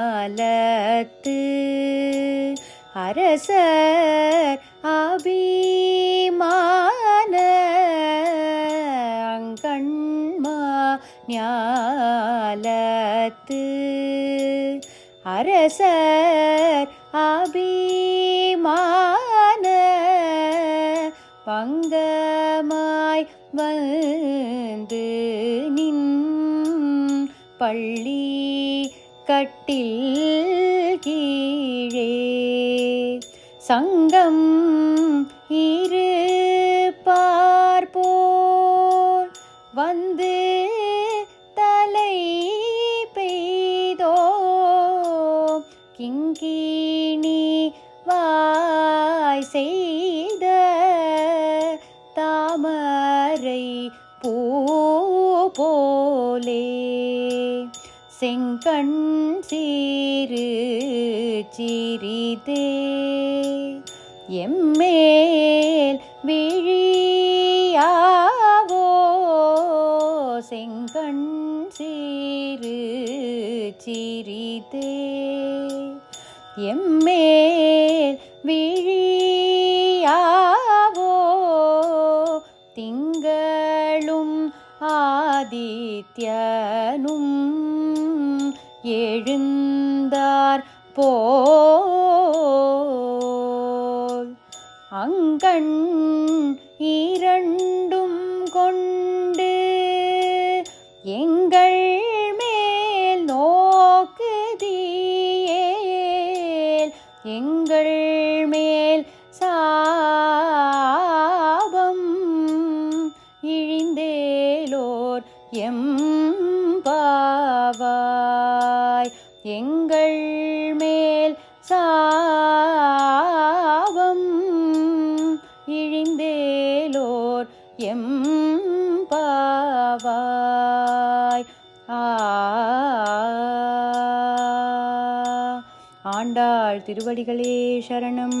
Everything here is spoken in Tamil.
அங்கண்மாஞாலத்து அரசர் அபிமான அங்கண்மா ஞாலத்து அரசர் அபிமான பங்கமாய் வந்து நின் பள்ளி கட்டில் கீழே சங்கம் இரு பார்ப்போர். வந்து தலை பெய்தோ கிங்கிணி வாய் செய்த தாமரை பூ போலே. செங்கண் சீரு சிறிதே. எம்மேல் விழியாவோ செங்கண் சீரு சிறிதே. எம்மேல் விழியாவோ திங்களும் ஆதித்யனும் எழுந்தார் போல். அங்கண் இரண்டும் கொண்டு எங்கள் மேல் நோக்குதியேல். எங்கள் மேல் சாபம் இழிந்தேலோர் எம் எங்கள் மேல் சாபம் இழிந்தேலோர் எம் பாவாய். ஆண்டாள் திருவடிகளே சரணம்.